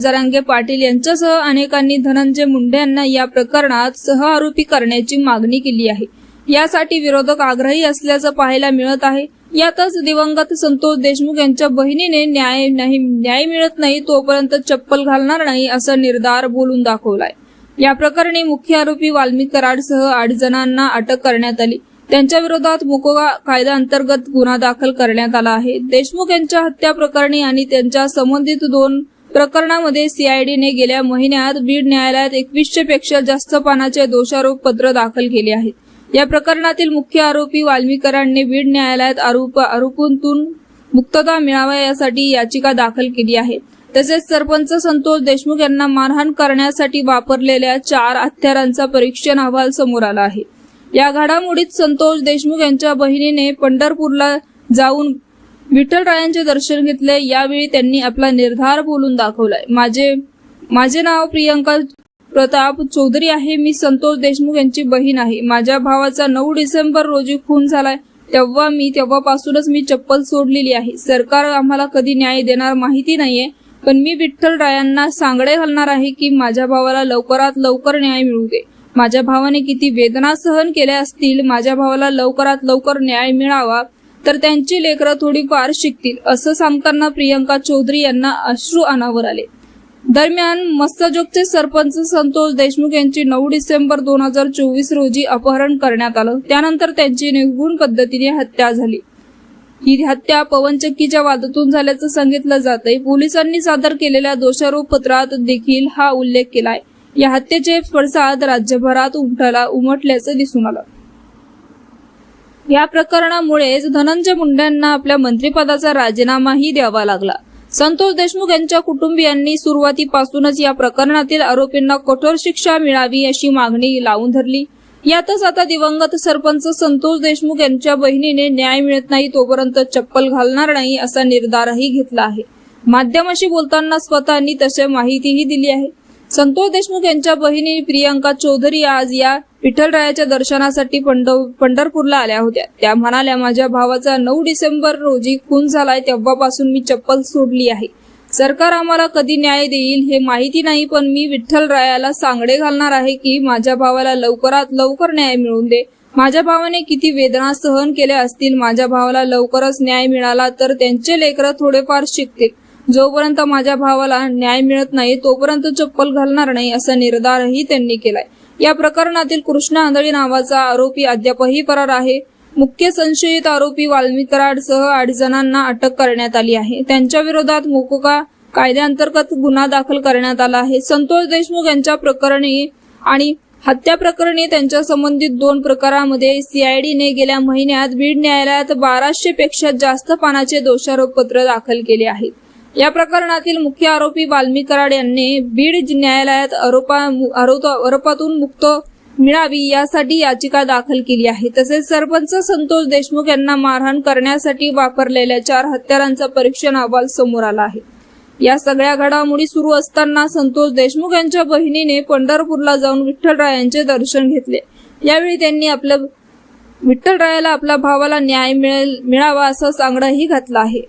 जरांगे पाटील यांच्यासह अनेकांनी धनंजय मुंडे यांना या प्रकरणात सहआरोपी करण्याची मागणी केली आहे. यासाठी विरोधक आग्रही असल्याचं पाहायला मिळत आहे. यातच दिवंगत संतोष देशमुख यांच्या बहिणीने न्याय नाही न्याय मिळत नाही तोपर्यंत चप्पल घालणार नाही असा निर्धार बोलून दाखवलाय. या प्रकरणी मुख्य आरोपी वाल्मिक कराडसह आठ जणांना अटक करण्यात आली. त्यांच्या विरोधात मोकोगा कायदा अंतर्गत गुन्हा दाखल करण्यात आला आहे. देशमुख यांच्या हत्या प्रकरणी आणि त्यांच्या संबंधित दोन प्रकरणामध्ये सीआयडीने गेल्या महिन्यात बीड न्यायालयात एकवीसशे पेक्षा जास्त पानाचे दोषारोप पत्र दाखल केले आहेत. या प्रकरणातील मुख्य आरोपी वाल्मीकरांनी बीड न्यायालयात आरोप आरोपांतून मुक्तता मिळावा यासाठी याचिका दाखल केली आहे. तसेच सरपंच संतोष देशमुख यांना मारहाण करण्यासाठी वापरलेल्या चार हत्यारांचा परीक्षण अहवाल समोर आला आहे. या घडामोडीत संतोष देशमुख यांच्या बहिणीने पंढरपूरला जाऊन विठ्ठलरायांचे दर्शन घेतले. यावेळी त्यांनी आपला निर्धार बोलून दाखवलाय. माझे माझे नाव प्रियंका प्रताप चौधरी आहे. मी संतोष देशमुख यांची बहीण आहे. माझ्या भावाचा नऊ डिसेंबर रोजी खून झालाय. तेव्हा मी तेव्हापासूनच मी चप्पल सोडलेली आहे. सरकार आम्हाला कधी न्याय देणार माहिती नाहीये पण मी विठ्ठल रायांना सांगडे घालणार आहे की माझ्या भावाला लवकरात लवकर न्याय मिळू दे. माझ्या भावाने किती वेदना सहन केल्या असतील माझ्या भावाला लवकरात लवकर न्याय मिळावा. तर त्यांची लेकरं थोडीफार शिकतील असं सांगताना प्रियंका चौधरी यांना अश्रू अनावर आले. दरम्यान मस्ताजोगचे सरपंच संतोष देशमुख यांची नऊ डिसेंबर दोन हजार चोवीस रोजी अपहरण करण्यात आलं. त्यानंतर त्यांची निर्गुण पद्धतीने हत्या झाली. ही हत्या पवनचक्कीच्या वादातून झाल्याचं सांगितलं जातंय. पोलिसांनी सादर केलेल्या दोषारोप पत्रात देखील हा उल्लेख केलाय. या हत्येचे पडसाद राज्यभरात उमटला उमटल्याचं दिसून आलं. या प्रकरणामुळेच धनंजय मुंडेंना आपल्या मंत्रिपदाचा राजीनामाही द्यावा लागला. संतोष देशमुख यांच्या कुटुंबियांनी सुरुवातीपासूनच या प्रकरणातील आरोपींना कठोर शिक्षा मिळावी अशी मागणी लावून धरली. यातच आता दिवंगत सरपंच संतोष देशमुख यांच्या बहिणीने न्याय मिळत नाही तोपर्यंत चप्पल घालणार नाही असा निर्धारही घेतला आहे. माध्यमाशी बोलताना स्वतःनी तशी माहितीही दिली आहे. संतोष देशमुख यांच्या बहिणी प्रियंका चौधरी आज या विठ्ठलरायाच्या दर्शनासाठी पंढव पंढरपूरला आल्या होत्या. त्या म्हणाल्या माझ्या भावाचा नऊ डिसेंबर रोजी खून झालाय तेव्हापासून मी चप्पल सोडली आहे. सरकार आम्हाला कधी न्याय देईल हे माहिती नाही पण मी विठ्ठलरायाला सांगडे घालणार आहे की माझ्या भावाला लवकरात लवकर न्याय मिळवून दे. माझ्या भावाने किती वेदना सहन केल्या असतील माझ्या भावाला लवकरच न्याय मिळाला तर त्यांचे लेकरं थोडेफार शिकतील. जोपर्यंत माझ्या भावाला न्याय मिळत नाही तोपर्यंत चप्पल घालणार नाही असा निर्धारही त्यांनी केलाय. या प्रकरणातील कृष्णा आंधळी नावाचा आरोपी अद्यापही फरार आहे. मुख्य संशयित आरोपी वाल्मिक कराडसह आठ जणांना अटक करण्यात आली आहे. त्यांच्या विरोधात मोकोका कायद्याअंतर्गत गुन्हा दाखल करण्यात आला आहे. संतोष देशमुख यांच्या प्रकरणी आणि हत्या प्रकरणी त्यांच्या संबंधित दोन प्रकारामध्ये सीआयडीने गेल्या महिन्यात बीड न्यायालयात बाराशे पेक्षा जास्त पानाचे दोषारोपपत्र दाखल केले आहेत. या प्रकरणातील मुख्य आरोपी वाल्मी कराड यांनी बीड न्यायालयात आरोपा आरोपातून मुक्त मिळावी यासाठी याचिका दाखल केली आहे. तसेच सरपंच संतोष देशमुख यांना मारहाण करण्यासाठी वापरलेल्या चार हत्यारांचा परीक्षण अहवाल समोर आला आहे. या सगळ्या घडामोडी सुरू असताना संतोष देशमुख यांच्या बहिणीने पंढरपूरला जाऊन विठ्ठलरायांचे दर्शन घेतले. यावेळी त्यांनी आपलं विठ्ठलरायाला आपल्या भावाला न्याय मिळेल मिळावा असं सांगडाही घातलं आहे.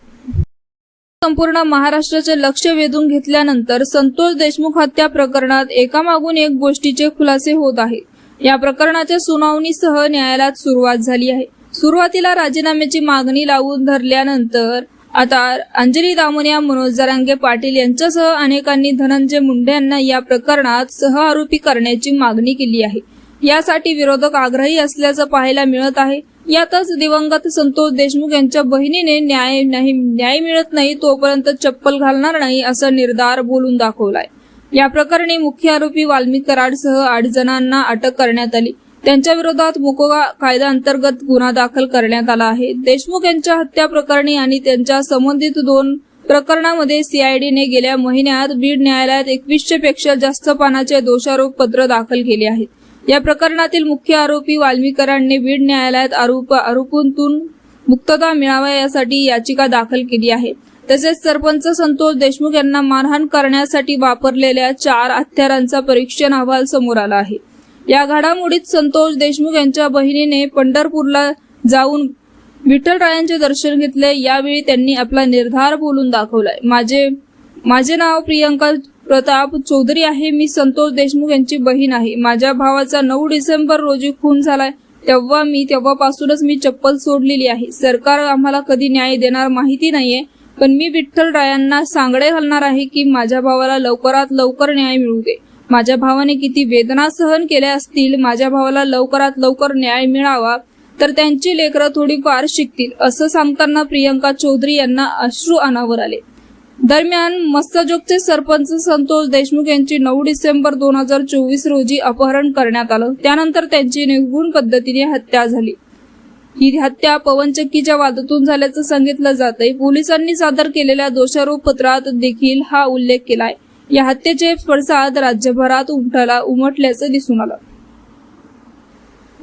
संपूर्ण महाराष्ट्राचे लक्ष वेधून घेतल्यानंतर संतोष देशमुख हत्या प्रकरणात एकामागून एक गोष्टीचे खुलासे होत आहे या प्रकरणाच्या सुनावणीसह न्यायालयात सुरुवात झाली आहे. सुरुवातीला राजीनाम्याची मागणी लावून धरल्यानंतर आता अंजली दामोनिया मनोज जरांगे पाटील यांच्यासह अनेकांनी धनंजय मुंडे यांना या प्रकरणात सहआरोपी करण्याची मागणी केली आहे. यासाठी विरोधक आग्रही असल्याचं पाहायला मिळत आहे. यातच दिवंगत संतोष देशमुख यांच्या बहिणीने न्याय नाही न्याय मिळत नाही तोपर्यंत चप्पल घालणार नाही असा निर्धार बोलून दाखवलाय. या प्रकरणी मुख्य आरोपी वाल्मिक कराडसह आठ जणांना अटक करण्यात आली. त्यांच्या विरोधात मोकोगा कायदा अंतर्गत गुन्हा दाखल करण्यात आला आहे. देशमुख यांच्या हत्या प्रकरणी आणि त्यांच्या संबंधित दोन प्रकरणामध्ये सीआयडीने गेल्या महिन्यात बीड न्यायालयात एकवीसशे पेक्षा जास्त पानाचे दोषारोप पत्र दाखल केले आहेत. या प्रकरणातील मुख्य आरोपी वाल्मीकरांनी बीड न्यायालयात आरोप आरोपूंतून मुक्तता मिळावा यासाठी याचिका दाखल केली आहे. तसेच सरपंच संतोष देशमुख यांना मारहाण करण्यासाठी वापरलेल्या चार हत्यारांचा परीक्षण अहवाल समोर आला आहे. या घडामोडीत संतोष देशमुख यांच्या बहिणीने पंढरपूरला जाऊन विठ्ठलरायांचे दर्शन घेतले. यावेळी त्यांनी आपला निर्धार बोलून दाखवलाय. माझे माझे नाव प्रियंका प्रताप चौधरी आहे मी संतोष देशमुख यांची बहीण आहे. माझ्या भावाचा नऊ डिसेंबर रोजी खून झालाय. तेव्हा मी तेव्हापासूनच मी चप्पल सोडलेली आहे. सरकार आम्हाला कधी न्याय देणार माहिती नाहीये पण मी विठ्ठल रायांना सांगडे घालणार आहे की माझ्या भावाला लवकरात लवकर न्याय मिळू दे. माझ्या भावाने किती वेदना सहन केल्या असतील माझ्या भावाला लवकरात लवकर न्याय मिळावा तर त्यांची लेकरं थोडीफार शिकतील असं सांगताना प्रियंका चौधरी यांना अश्रू अनावर आले. दरम्यान मस्ताजोगचे सरपंच संतोष देशमुख यांची नऊ डिसेंबर दोन हजार चोवीस रोजी अपहरण करण्यात आलं. त्यानंतर त्यांची निर्गुण पद्धतीने हत्या झाली. ही हत्या पवनचक्कीच्या वादातून झाल्याचं सांगितलं जातंय. पोलिसांनी सादर केलेल्या दोषारोप पत्रात देखील हा उल्लेख केलाय. या हत्येचे पडसाद राज्यभरात उमटाला उमटल्याचं दिसून आलं.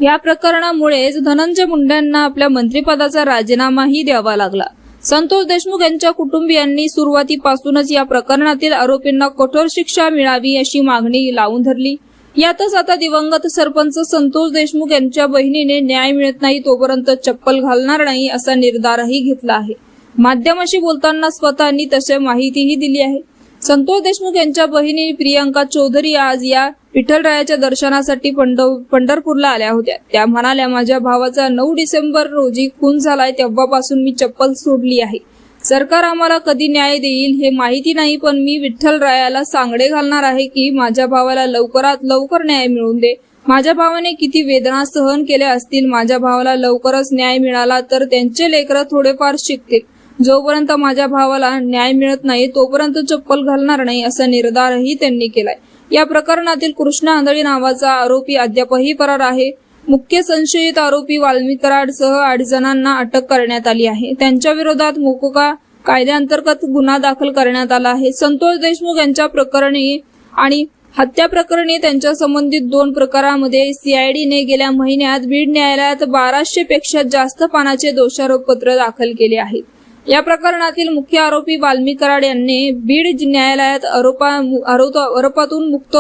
या प्रकरणामुळेच धनंजय मुंडेंना आपल्या मंत्रिपदाचा राजीनामाही द्यावा लागला. संतोष देशमुख यांच्या कुटुंबियांनी सुरुवातीपासूनच या प्रकरणातील आरोपींना कठोर शिक्षा मिळावी अशी मागणी लावून धरली. यातच आता दिवंगत सरपंच संतोष देशमुख यांच्या बहिणीने न्याय मिळत नाही तोपर्यंत चप्पल घालणार नाही असा निर्धारही घेतला आहे. माध्यमाशी बोलताना स्वतःनी तसे माहितीही दिली आहे. संतोष देशमुख यांच्या बहिणी प्रियंका चौधरी आज या विठ्ठलरायाच्या दर्शनासाठी पंढ पंढरपूरला आल्या होत्या. त्या म्हणाल्या माझ्या भावाचा नऊ डिसेंबर रोजी खून झालाय तेव्हापासून मी चप्पल सोडली आहे. सरकार आम्हाला कधी न्याय देईल हे माहिती नाही पण मी विठ्ठलरायाला सांगडे घालणार आहे की माझ्या भावाला लवकरात लवकर न्याय मिळवून दे. माझ्या भावाने किती वेदना सहन केल्या असतील माझ्या भावाला लवकरच न्याय मिळाला तर त्यांचे लेकरं थोडेफार शिकतील. जोपर्यंत माझ्या भावाला न्याय मिळत नाही तोपर्यंत चप्पल घालणार नाही असा निर्धारही त्यांनी केलाय. या प्रकरणातील कृष्णा आंधळी नावाचा आरोपी अद्यापही फरार आहे. मुख्य संशयित आरोपी वाल्मिक कराडसह आठ जणांना अटक करण्यात आली आहे. त्यांच्या विरोधात मोकोका कायद्याअंतर्गत गुन्हा दाखल करण्यात आला आहे. संतोष देशमुख यांच्या प्रकरणी आणि हत्या प्रकरणी त्यांच्या संबंधित दोन प्रकारामध्ये सीआयडीने गेल्या महिन्यात बीड न्यायालयात बाराशे पेक्षा जास्त पानाचे दोषारोपपत्र दाखल केले आहे. या प्रकरणातील मुख्य आरोपी वाल्मिक कराड यांनी बीड न्यायालयात आरोपा आरोप- आरोपातून मुक्त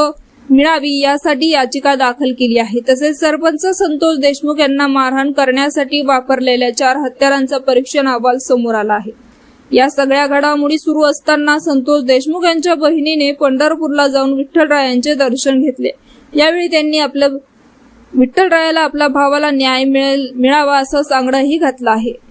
मिळावी यासाठी याचिका दाखल केली आहे. तसेच सरपंच संतोष देशमुख यांना मारहाण करण्यासाठी वापरलेल्या चार हत्यारांचा परीक्षण अहवाल समोर आला आहे. या सगळ्या घडामोडी सुरू असताना संतोष देशमुख यांच्या बहिणीने पंढरपूरला जाऊन विठ्ठलरायांचे दर्शन घेतले. यावेळी त्यांनी आपल्या विठ्ठलरायाला आपल्या भावाला न्याय मिळेल मिळावा असं सांगडाही घातलं आहे.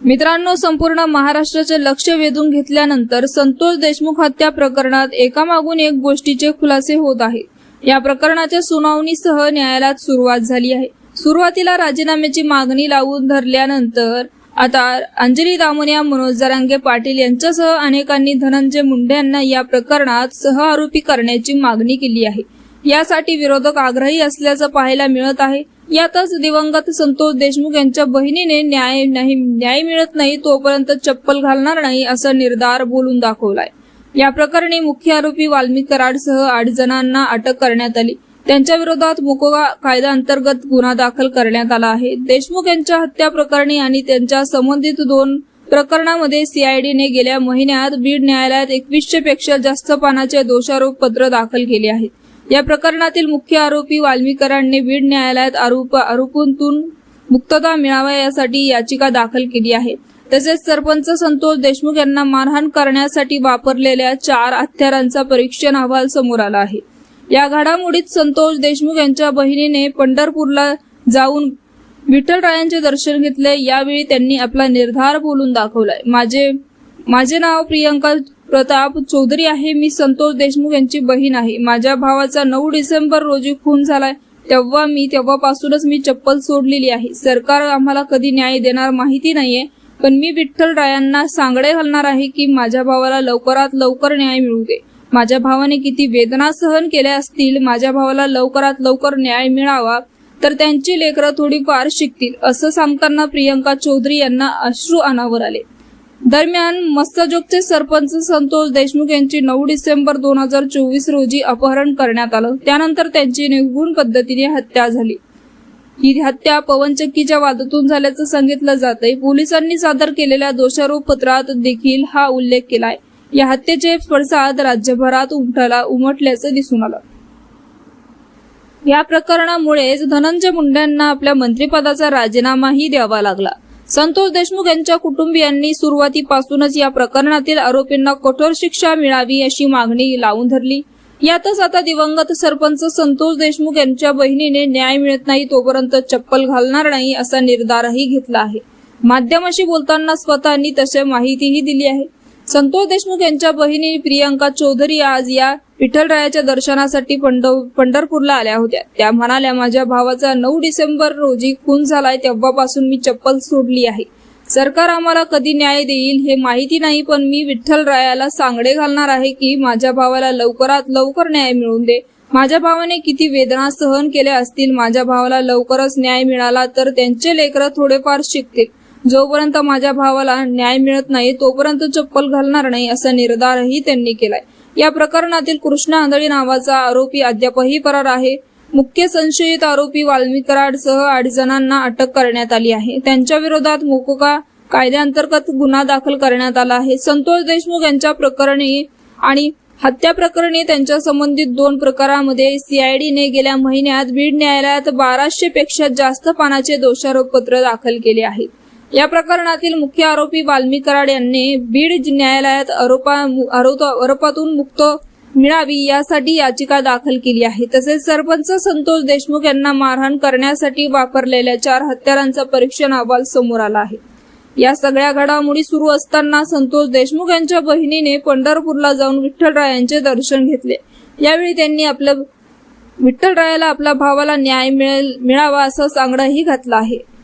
मित्रांनो संपूर्ण महाराष्ट्राचे लक्ष वेधून घेतल्यानंतर संतोष देशमुख हत्या प्रकरणात एकामागून एक गोष्टीचे खुलासे होत आहेत. या प्रकरणाच्या सुनावणीसह न्यायालयात सुरुवात झाली आहे. सुरुवातीला राजीनाम्याची मागणी लावून धरल्यानंतर आता अंजली दामोनिया मनोज जरांगे पाटील यांच्यासह अनेकांनी धनंजय मुंडे यांना या प्रकरणात सहआरोपी करण्याची मागणी केली आहे. यासाठी विरोधक आग्रही असल्याचं पाहायला मिळत आहे. यातच दिवंगत संतोष देशमुख यांच्या बहिणीने न्याय नाही न्याय मिळत नाही तोपर्यंत चप्पल घालणार नाही असा निर्धार बोलून दाखवलाय. या प्रकरणी मुख्य आरोपी वाल्मी कराडसह आठ जणांना अटक करण्यात आली. त्यांच्या विरोधात मुकोगा कायदा अंतर्गत गुन्हा दाखल करण्यात आला आहे. देशमुख यांच्या हत्या प्रकरणी आणि त्यांच्या संबंधित दोन प्रकरणामध्ये सीआयडीने गेल्या महिन्यात बीड न्यायालयात एकवीसशे पेक्षा जास्त पानाचे दोषारोप पत्र दाखल केले आहेत. या प्रकरणातील मुख्य आरोपी वाल्मीकरांनी बीड न्यायालयात आरोप आरोपूंतून मुक्तता मिळावा यासाठी याचिका दाखल केली आहे. तसेच सरपंच संतोष देशमुख यांना मारहाण करण्यासाठी वापरलेल्या चार हत्यारांचा परीक्षण अहवाल समोर आला आहे. या घडामोडीत संतोष देशमुख यांच्या बहिणीने पंढरपूरला जाऊन विठ्ठलरायांचे दर्शन घेतले. यावेळी त्यांनी आपला निर्धार बोलून दाखवलाय. माझे माझे नाव प्रियंका प्रताप चौधरी आहे मी संतोष देशमुख यांची बहीण आहे. माझ्या भावाचा नऊ डिसेंबर रोजी खून झालाय. तेव्हा मी तेव्हापासूनच मी चप्पल सोडलेली आहे. सरकार आम्हाला कधी न्याय देणार माहिती नाहीये पण मी विठ्ठल रायांना सांगडे घालणार आहे की माझ्या भावाला लवकरात लवकर न्याय मिळू दे. माझ्या भावाने किती वेदना सहन केल्या असतील माझ्या भावाला लवकरात लवकर न्याय मिळावा तर त्यांची लेकरं थोडीफार शिकतील असं सांगताना प्रियंका चौधरी यांना अश्रू अनावर आले. दरम्यान मस्तजोगचे सरपंच संतोष देशमुख यांची नऊ डिसेंबर दोन हजार चोवीस रोजी अपहरण करण्यात आलं. त्यानंतर त्यांची निर्गुण पद्धतीने हत्या झाली. ही हत्या पवनचक्कीच्या वादातून झाल्याचं सांगितलं जातंय. पोलिसांनी सादर केलेल्या दोषारोप पत्रात देखील हा उल्लेख केलाय. या हत्येचे पडसाद राज्यभरात उमटाला उमटल्याचं दिसून आलं. या प्रकरणामुळेच धनंजय मुंडेंना आपल्या मंत्रिपदाचा राजीनामाही द्यावा लागला. संतोष देशमुख यांच्या कुटुंबियांनी सुरुवातीपासूनच या प्रकरणातील आरोपींना कठोर शिक्षा मिळावी अशी मागणी लावून धरली. यातच आता दिवंगत सरपंच संतोष देशमुख यांच्या बहिणीने न्याय मिळत नाही तोपर्यंत चप्पल घालणार नाही असा निर्धारही घेतला आहे. माध्यमाशी बोलताना स्वतःनी तसे माहितीही दिली आहे. संतोष देशमुख यांच्या बहिणी प्रियंका चौधरी आज या विठ्ठलरायाच्या दर्शनासाठी पंढ- पंढरपूरला आल्या होत्या. त्या म्हणाल्या माझ्या भावाचा नऊ डिसेंबर रोजी खून झालाय तेव्हापासून मी चप्पल सोडली आहे. सरकार आम्हाला कधी न्याय देईल हे माहिती नाही पण मी विठ्ठलरायाला सांगडे घालणार आहे की माझ्या भावाला लवकरात लवकर न्याय मिळवून दे. माझ्या भावाने किती वेदना सहन केल्या असतील माझ्या भावाला लवकरच न्याय मिळाला तर त्यांचे लेकरं थोडेफार शिकतील. जोपर्यंत माझ्या भावाला न्याय मिळत नाही तोपर्यंत चप्पल घालणार नाही असा निर्धारही त्यांनी केलाय. या प्रकरणातील कृष्णा आंधळी नावाचा आरोपी अद्यापही फरार आहे. मुख्य संशयित आरोपी वाल्मी कराडसह आठ जणांना अटक करण्यात आली आहे. त्यांच्या विरोधात मोकोका कायद्याअंतर्गत गुन्हा दाखल करण्यात आला आहे. संतोष देशमुख यांच्या प्रकरणी आणि हत्या प्रकरणी त्यांच्या संबंधित दोन प्रकारामध्ये सीआयडीने गेल्या महिन्यात बीड न्यायालयात बाराशे पेक्षा जास्त पानाचे दोषारोपपत्र दाखल केले आहेत. या प्रकरणातील मुख्य आरोपी वाल्मी कराड यांनी बीड न्यायालयात आरोप- आरोपातून मुक्त मिळावी यासाठी याचिका दाखल केली आहे. तसेच सरपंच संतोष देशमुख यांना मारहाण करण्यासाठी वापरलेल्या चार हत्यारांचा परीक्षण अहवाल समोर आला आहे. या सगळ्या घडामोडी सुरू असताना संतोष देशमुख यांच्या बहिणीने पंढरपूरला जाऊन विठ्ठलराय यांचे दर्शन घेतले. यावेळी त्यांनी आपलं विठ्ठलरायाला आपल्या भावाला न्याय मिळेल मिळावा असं सांगणंही घातलं आहे.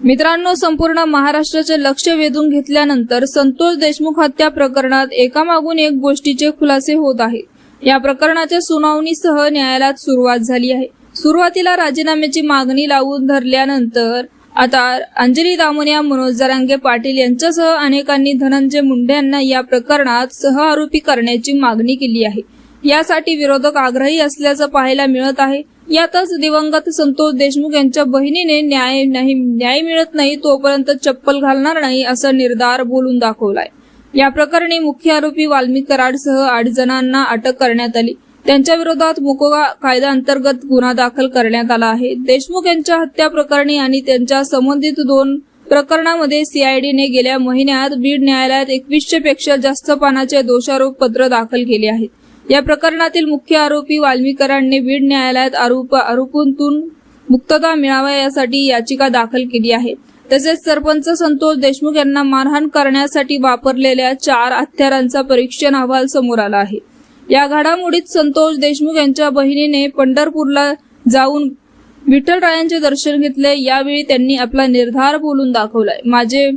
मित्रांनो संपूर्ण महाराष्ट्राचे लक्ष वेधून घेतल्यानंतर संतोष देशमुख हत्या प्रकरणात एकामागून एक गोष्टीचे खुलासे होत आहेत या प्रकरणाच्या सुनावणीसह न्यायालयात सुरुवात झाली आहे. सुरुवातीला राजीनाम्याची मागणी लावून धरल्यानंतर आता अंजली दामोनिया मनोज जरांगे पाटील यांच्यासह अनेकांनी धनंजय मुंडे यांना या प्रकरणात सहआरोपी करण्याची मागणी केली आहे. यासाठी विरोधक आग्रही असल्याचं पाहायला मिळत आहे. यातच दिवंगत संतोष देशमुख यांच्या बहिणीने न्याय नाही न्याय मिळत नाही तोपर्यंत चप्पल घालणार नाही असा निर्धार बोलून दाखवलाय. या प्रकरणी मुख्य आरोपी वाल्मी कराडसह आठ जणांना अटक करण्यात आली. त्यांच्या विरोधात मुकोगा कायदा अंतर्गत गुन्हा दाखल करण्यात आला आहे. देशमुख यांच्या हत्या प्रकरणी आणि त्यांच्या संबंधित दोन प्रकरणामध्ये सीआयडीने गेल्या महिन्यात बीड न्यायालयात एकवीसशे पेक्षा जास्त पानाचे दोषारोप पत्र दाखल केले आहेत. या प्रकरणातील मुख्य आरोपी वाल्मीकरांनी बीड न्यायालयात आरोप आरोपूंतून मुक्तता मिळावा यासाठी याचिका दाखल केली आहे. तसेच सरपंच संतोष देशमुख यांना मारहाण करण्यासाठी वापरलेल्या चार हत्यारांचा परीक्षण अहवाल समोर आला आहे. या घडामोडीत संतोष देशमुख यांच्या बहिणीने पंढरपूरला जाऊन विठ्ठलरायांचे दर्शन घेतले. यावेळी त्यांनी आपला निर्धार बोलून दाखवलाय. माझे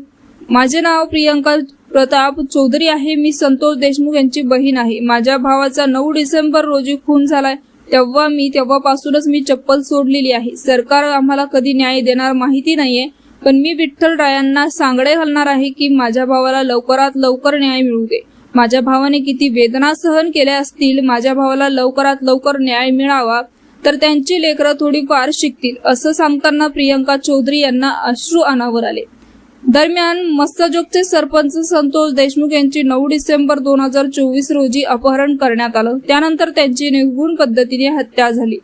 माझे नाव प्रियंका प्रताप चौधरी आहे मी संतोष देशमुख यांची बहीण आहे. माझ्या भावाचा नऊ डिसेंबर रोजी खून झालाय. तेव्हा मी तेव्हापासूनच मी चप्पल सोडलेली आहे. सरकार आम्हाला कधी न्याय देणार माहिती नाहीये पण मी विठ्ठलरायांना सांगडे घालणार आहे की माझ्या भावाला लवकरात लवकर न्याय मिळू दे. माझ्या भावाने किती वेदना सहन केल्या असतील माझ्या भावाला लवकरात लवकर न्याय मिळावा तर त्यांची लेकरं थोडीफार शिकतील असं सांगताना प्रियंका चौधरी यांना अश्रू अनावर आले. दरम्यान मस्तजोगचे सरपंच संतोष देशमुख यांची नऊ डिसेंबर दोन हजार चोवीस रोजी अपहरण करण्यात आलं. त्यानंतर त्यांची निर्गुण पद्धतीने हत्या झाली.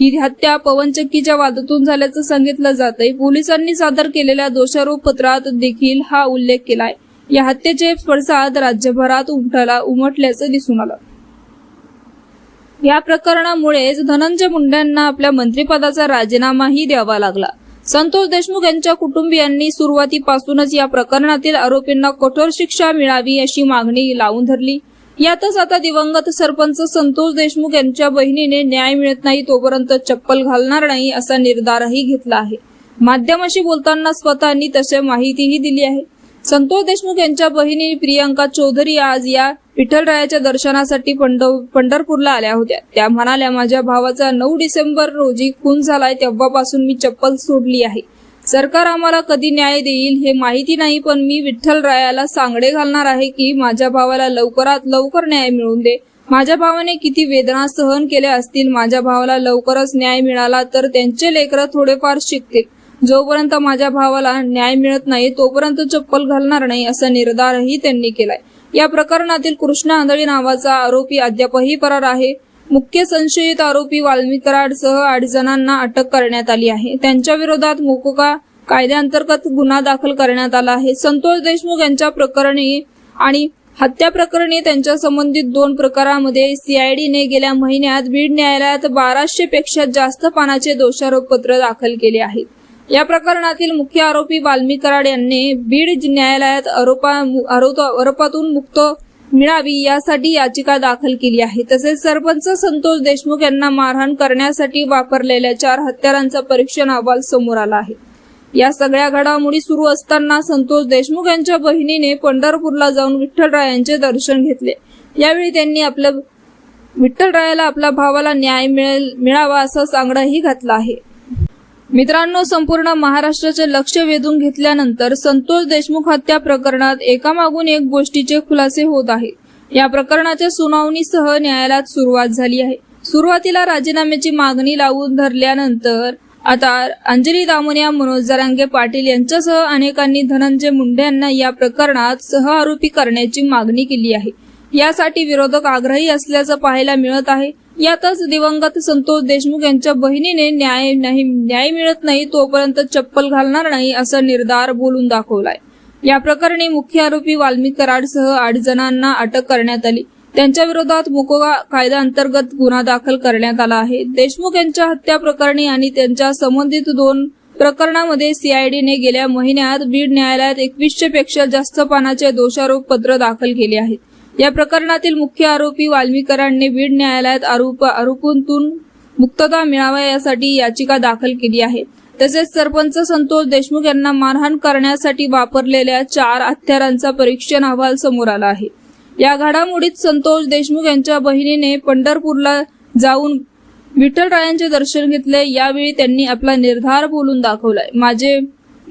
ही हत्या पवनचक्कीच्या वादातून झाल्याचं सांगितलं जातंय. पोलिसांनी सादर केलेल्या दोषारोप पत्रात देखील हा उल्लेख केलाय. या हत्येचे पडसाद राज्यभरात उमटाला उमटल्याचं दिसून आलं. या प्रकरणामुळेच धनंजय मुंडेंना आपल्या मंत्रिपदाचा राजीनामाही द्यावा लागला. संतोष देशमुख यांच्या कुटुंबियांनी सुरुवातीपासूनच या प्रकरणातील आरोपींना कठोर शिक्षा मिळावी अशी मागणी लावून धरली. यातच आता दिवंगत सरपंच संतोष देशमुख यांच्या बहिणीने न्याय मिळत नाही तोपर्यंत चप्पल घालणार नाही असा निर्धारही घेतला आहे. माध्यमाशी बोलताना स्वतःनी तसे माहितीही दिली आहे. संतोष देशमुख यांच्या बहिणी प्रियंका चौधरी आज या विठ्ठलरायाच्या दर्शनासाठी पंढ- पंढरपूरला आल्या होत्या. त्या म्हणाल्या माझ्या भावाचा नऊ डिसेंबर रोजी खून झालाय तेव्हापासून मी चप्पल सोडली आहे. सरकार आम्हाला कधी न्याय देईल हे माहिती नाही पण मी विठ्ठलरायाला सांगडे घालणार आहे की माझ्या भावाला लवकरात लवकर न्याय मिळवून दे. माझ्या भावाने किती वेदना सहन केल्या असतील माझ्या भावाला लवकरच न्याय मिळाला तर त्यांचे लेकरं थोडेफार शिकतील. जोपर्यंत माझ्या भावाला न्याय मिळत नाही तोपर्यंत चप्पल घालणार नाही असा निर्धारही त्यांनी केलाय. या प्रकरणातील कृष्णा आंधळी नावाचा आरोपी अद्यापही फरार आहे. मुख्य संशयित आरोपी वाल्मी कराडसह आठ जणांना अटक करण्यात आली आहे. त्यांच्या विरोधात मोकोका कायद्याअंतर्गत गुन्हा दाखल करण्यात आला आहे. संतोष देशमुख यांच्या प्रकरणी आणि हत्या प्रकरणी त्यांच्या संबंधित दोन प्रकारामध्ये सीआयडीने गेल्या महिन्यात बीड न्यायालयात बाराशे पेक्षा जास्त पानाचे दोषारोपपत्र दाखल केले आहेत. या प्रकरणातील मुख्य आरोपी वाल्मी कराड यांनी बीड न्यायालयात आरोपा आरोपातून मुक्त मिळावी यासाठी याचिका दाखल केली आहे. तसेच सरपंच संतोष देशमुख यांना मारहाण करण्यासाठी वापरलेल्या चार हत्यारांचा परीक्षण अहवाल समोर आला आहे. या सगळ्या घडामोडी सुरू असताना संतोष देशमुख यांच्या बहिणीने पंढरपूरला जाऊन विठ्ठलरायांचे दर्शन घेतले. यावेळी त्यांनी आपलं विठ्ठलरायाला आपल्या भावाला न्याय मिळेल मिळावा असं सांगडाही घातला आहे. मित्रांनो संपूर्ण महाराष्ट्राचे लक्ष वेधून घेतल्यानंतर संतोष देशमुख हत्या प्रकरणात एकामागून एक गोष्टीचे खुलासे होत आहेत या प्रकरणाच्या सुनावणीसह न्यायालयात सुरुवात झाली आहे. सुरुवातीला राजीनाम्याची मागणी लावून धरल्यानंतर आता अंजली दामोनिया मनोज जरांगे पाटील यांच्यासह अनेकांनी धनंजय मुंडे यांना या प्रकरणात सहआरोपी करण्याची मागणी केली आहे. यासाठी विरोधक आग्रही असल्याचं पाहायला मिळत आहे. यातच दिवंगत संतोष देशमुख यांच्या बहिणीने न्याय नाही न्याय मिळत नाही तोपर्यंत चप्पल घालणार नाही असा निर्धार बोलून दाखवलाय. या प्रकरणी मुख्य आरोपी वाल्मिक कराडसह आठ जणांना अटक करण्यात आली. त्यांच्या विरोधात मुकोगा कायदा अंतर्गत गुन्हा दाखल करण्यात आला आहे. देशमुख यांच्या हत्या प्रकरणी आणि त्यांच्या संबंधित दोन प्रकरणामध्ये सीआयडीने गेल्या महिन्यात बीड न्यायालयात एकवीसशे पेक्षा जास्त पानाचे दोषारोप पत्र दाखल केले आहेत. या प्रकरणातील मुख्य आरोपी वाल्मीकरांनी बीड न्यायालयात आरोप आरोपांतून मुक्तता मिळावा यासाठी याचिका दाखल केली आहे. तसेच सरपंच संतोष देशमुख यांना मारहाण करण्यासाठी वापरलेल्या चार हत्यारांचा परीक्षण अहवाल समोर आला आहे. या घडामोडीत संतोष देशमुख यांच्या बहिणीने पंढरपूरला जाऊन विठ्ठलरायांचे दर्शन घेतले. यावेळी त्यांनी आपला निर्धार बोलून दाखवलाय. माझे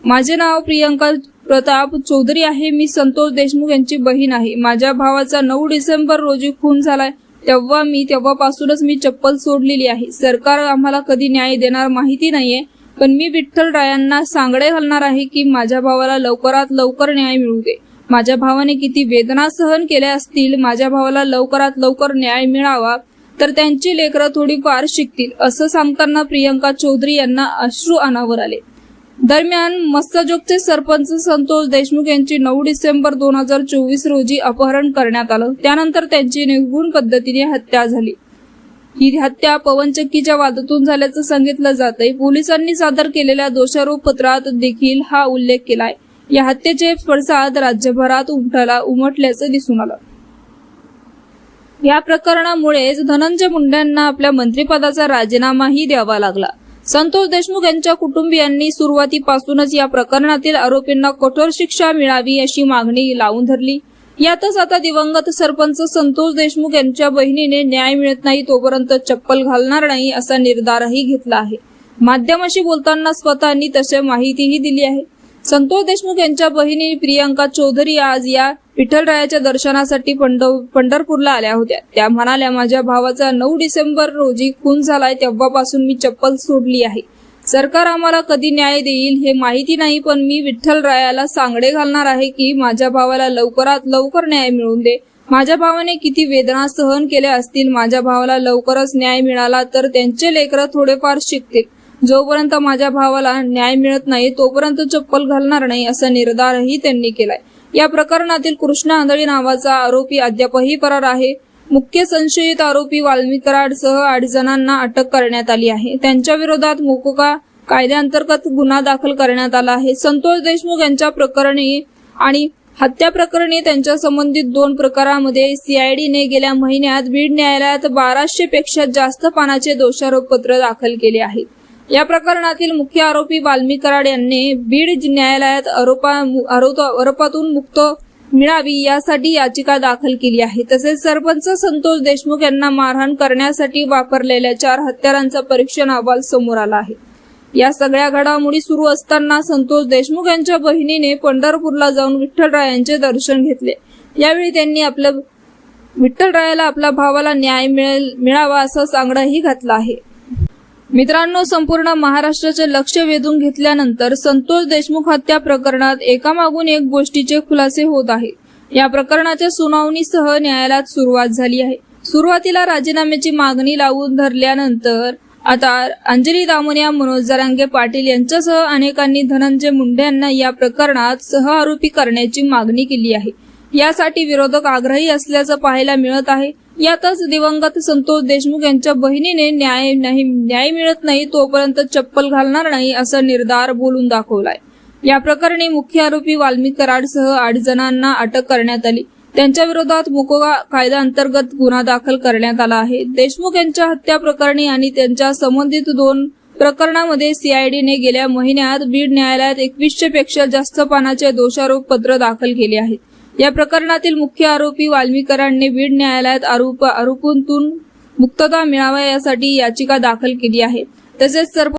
माझे नाव प्रियंका प्रताप चौधरी आहे मी संतोष देशमुख यांची बहीण आहे. माझ्या भावाचा नऊ डिसेंबर रोजी खून झालाय. तेव्हा मी तेव्हापासूनच मी चप्पल सोडलेली आहे. सरकार आम्हाला कधी न्याय देणार माहिती नाहीये पण मी विठ्ठलरायांना सांगडे घालणार आहे की माझ्या भावाला लवकरात लवकर न्याय मिळू दे. माझ्या भावाने किती वेदना सहन केल्या असतील माझ्या भावाला लवकरात लवकर न्याय मिळावा तर त्यांची लेकरं थोडीफार शिकतील असं सांगताना प्रियंका चौधरी यांना अश्रू अनावर आले. दरम्यान मस्तजोगचे सरपंच संतोष देशमुख यांची नऊ डिसेंबर दोन हजार चोवीस रोजी अपहरण करण्यात आलं. त्यानंतर त्यांची निर्गुण पद्धतीने हत्या झाली. ही हत्या पवनचक्कीच्या वादातून झाल्याचं सांगितलं जातंय. पोलिसांनी सादर केलेल्या दोषारोप पत्रात देखील हा उल्लेख केलाय. या हत्येचे पडसाद राज्यभरात उमटाला उमटल्याचं दिसून आलं. या प्रकरणामुळेच धनंजय मुंडेंना आपल्या मंत्रिपदाचा राजीनामाही द्यावा लागला. संतोष देशमुख यांच्या कुटुंबियांनी सुरुवातीपासूनच या प्रकरणातील आरोपींना कठोर शिक्षा मिळावी अशी मागणी लावून धरली. यातच आता दिवंगत सरपंच संतोष देशमुख यांच्या बहिणीने न्याय मिळत नाही तोपर्यंत चप्पल घालणार नाही असा निर्धारही घेतला आहे. माध्यमाशी बोलताना स्वतःनी तशी माहितीही दिली आहे. संतोष देशमुख यांच्या बहिणी प्रियंका चौधरी आज या विठ्ठलरायाच्या दर्शनासाठी पंढरपूरला आल्या होत्या. त्या म्हणाल्या माझ्या भावाचा नऊ डिसेंबर रोजी खून झालाय तेव्हापासून मी चप्पल सोडली आहे. सरकार आम्हाला कधी न्याय देईल हे माहिती नाही पण मी विठ्ठलरायाला सांगडे घालणार आहे की माझ्या भावाला लवकरात लवकर न्याय मिळवून दे. माझ्या भावाने किती वेदना सहन केल्या असतील माझ्या भावाला लवकरच न्याय मिळाला तर त्यांचे लेकरं थोडेफार शिकतील. जोपर्यंत माझ्या भावाला न्याय मिळत नाही तोपर्यंत चप्पल घालणार नाही असा निर्धारही त्यांनी केलाय. या प्रकरणातील कृष्णा आंधळी नावाचा आरोपी अद्यापही फरार आहे. मुख्य संशयित आरोपी वाल्मिकराडसह आठ जणांना अटक करण्यात आली आहे. त्यांच्या विरोधात मोकोका कायद्याअंतर्गत गुन्हा दाखल करण्यात आला आहे. संतोष देशमुख यांच्या प्रकरणी आणि हत्या प्रकरणी त्यांच्या संबंधित दोन प्रकारामध्ये सीआयडीने गेल्या महिन्यात बीड न्यायालयात बाराशे पेक्षा जास्त पानाचे दोषारोपपत्र दाखल केले आहेत. या प्रकरणातील मुख्य आरोपी बाल्मी कराड यांनी बीड न्यायालयात आरोपा आरोपातून मुक्त मिळावी यासाठी याचिका दाखल केली आहे. तसेच सरपंच संतोष देशमुख यांना मारहाण करण्यासाठी वापरलेल्या चार हत्यारांचा परीक्षण अहवाल समोर आला आहे. या सगळ्या घडामोडी सुरू असताना संतोष देशमुख यांच्या बहिणीने पंढरपूरला जाऊन विठ्ठलरायांचे दर्शन घेतले. यावेळी त्यांनी आपलं विठ्ठलरायाला आपल्या भावाला न्याय मिळेल मिळावा असं सांगडाही घातला आहे. मित्रांनो संपूर्ण महाराष्ट्राचे लक्ष वेधून घेतल्यानंतर संतोष देशमुख हत्या प्रकरणात एकामागून एक गोष्टीचे खुलासे होत आहेत. या प्रकरणाच्या सुनावणीसह न्यायालयात सुरुवात झाली आहे. सुरुवातीला राजीनाम्याची मागणी लावून धरल्यानंतर आता अंजली दामोनिया मनोज जरांगे पाटील यांच्यासह अनेकांनी धनंजय मुंडे यांना या प्रकरणात सह आरोपी करण्याची मागणी केली आहे. यासाठी विरोधक आग्रही असल्याचं पाहायला मिळत आहे. यातच दिवंगत संतोष देशमुख यांच्या बहिणीने न्याय नाही न्याय मिळत नाही तोपर्यंत चप्पल घालणार नाही असं निर्धार बोलून दाखवलाय. या प्रकरणी मुख्य आरोपी वाल्मी कराडसह आठ जणांना अटक करण्यात आली. त्यांच्या विरोधात मुकोगा कायदा अंतर्गत गुन्हा दाखल करण्यात आला आहे. देशमुख यांच्या हत्या प्रकरणी आणि त्यांच्या संबंधित दोन प्रकरणामध्ये सीआयडीने गेल्या महिन्यात बीड न्यायालयात एकवीसशे पेक्षा जास्त पानाचे दोषारोप पत्र दाखल केले आहेत. या प्रकरणातील मुख्य आरोपी वाल्मीकरांनी बीड न्यायालयात आरोप आरोपांतून मुक्तता मिळावा यासाठी याचिका दाखल केली आहे. तसेच सर्व